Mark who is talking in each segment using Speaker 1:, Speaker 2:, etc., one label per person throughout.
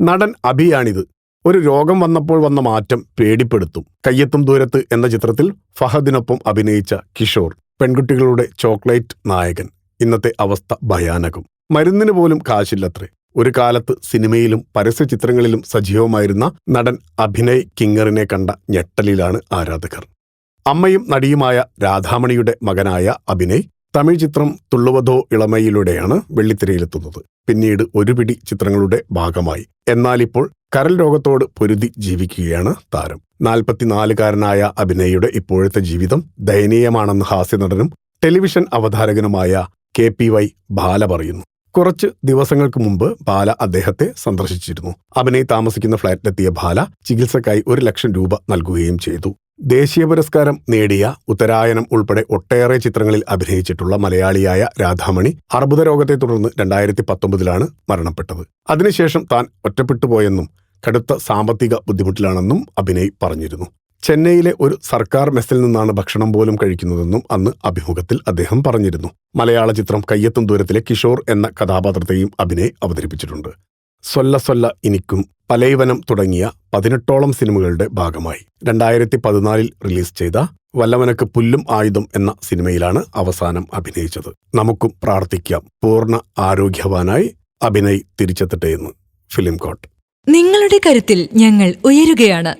Speaker 1: നടൻ അഭിയാണിത്. ഒരു രോഗം വന്നപ്പോൾ വന്ന മാറ്റം പേടിപ്പെടുത്തും. കയ്യെത്തും ദൂരത്ത് എന്ന ചിത്രത്തിൽ ഫഹദിനൊപ്പം അഭിനയിച്ച കിഷോർ പെൺകുട്ടികളുടെ ചോക്ലേറ്റ് നായകൻ. ഇന്നത്തെ അവസ്ഥ ഭയാനകം. മരുന്നിന് പോലും കാശില്ലത്രേ. ഒരു കാലത്ത് സിനിമയിലും പരസ്യ ചിത്രങ്ങളിലും സജീവമായിരുന്ന നടൻ അഭിനയ് കിങ്ങറിനെ കണ്ട ഞെട്ടലിലാണ് ആരാധകർ. അമ്മയും നടിയുമായ രാധാമണിയുടെ മകനായ അഭിനയ് തമിഴ് ചിത്രം തുള്ളുവതോ ഇളമയിലൂടെയാണ് വെള്ളിത്തിരയിലെത്തുന്നത്. പിന്നീട് ഒരു പിടി ചിത്രങ്ങളുടെ ഭാഗമായി. എന്നാലിപ്പോൾ കരൽ രോഗത്തോട് പൊരുതി ജീവിക്കുകയാണ് താരം. നാൽപ്പത്തിനാലുകാരനായ അഭിനയുടെ ഇപ്പോഴത്തെ ജീവിതം ദയനീയമാണെന്ന് ഹാസ്യനടനും ടെലിവിഷൻ അവതാരകനുമായ കെ പി വൈ ബാല പറയുന്നു. കുറച്ച് ദിവസങ്ങൾക്ക് മുമ്പ് ബാല അദ്ദേഹത്തെ സന്ദർശിച്ചിരുന്നു. അഭിനയ് താമസിക്കുന്ന ഫ്ളാറ്റിലെത്തിയ ബാല ചികിത്സക്കായി ഒരു ലക്ഷം രൂപ നൽകുകയും ചെയ്തു. ദേശീയ പുരസ്കാരം നേടിയ ഉത്തരായനം ഉൾപ്പെടെ ഒട്ടേറെ ചിത്രങ്ങളിൽ അഭിനയിച്ചിട്ടുള്ള മലയാളിയായ രാധാമണി അർബുദ രോഗത്തെ തുടർന്ന് രണ്ടായിരത്തി പത്തൊമ്പതിലാണ് മരണപ്പെട്ടത്. അതിനുശേഷം താൻ ഒറ്റപ്പെട്ടുപോയെന്നും കടുത്ത സാമ്പത്തിക ബുദ്ധിമുട്ടിലാണെന്നും അഭിനയ് പറഞ്ഞിരുന്നു. ചെന്നൈയിലെ ഒരു സർക്കാർ മെസ്സിൽ നിന്നാണ് ഭക്ഷണം പോലും കഴിക്കുന്നതെന്നും അന്ന് അഭിമുഖത്തിൽ അദ്ദേഹം പറഞ്ഞിരുന്നു. മലയാള ചിത്രം കയ്യെത്തും ദൂരത്തിലെ കിഷോർ എന്ന കഥാപാത്രത്തെയും അഭിനയ് അവതരിപ്പിച്ചിട്ടുണ്ട്. സൊല്ല സൊല്ല ഇനിക്കും പലൈവനം തുടങ്ങിയ പതിനെട്ടോളം സിനിമകളുടെ ഭാഗമായി. രണ്ടായിരത്തി പതിനാലിൽ റിലീസ് ചെയ്ത വല്ലവനക്ക് പുല്ലും ആയുധം എന്ന സിനിമയിലാണ് അവസാനം അഭിനയിച്ചത്. നമുക്കും പ്രാർത്ഥിക്കാം. പൂർണ ആരോഗ്യവാനായി അഭിനയ് തിരിച്ചെത്തട്ടെ എന്ന്. ഫിലിം കോട്ട്.
Speaker 2: നിങ്ങളുടെ കരുത്തിൽ ഞങ്ങൾ ഉയരുകയാണ്.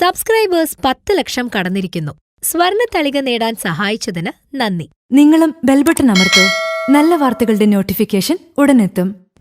Speaker 3: സബ്സ്ക്രൈബേഴ്സ് പത്ത് ലക്ഷം കടന്നിരിക്കുന്നു. സ്വർണ തളിക നേടാൻ സഹായിച്ചതിന് നന്ദി.
Speaker 2: നിങ്ങളും ബെൽബട്ടൺ അമർത്തോ. നല്ല വാർത്തകളുടെ നോട്ടിഫിക്കേഷൻ ഉടനെത്തും.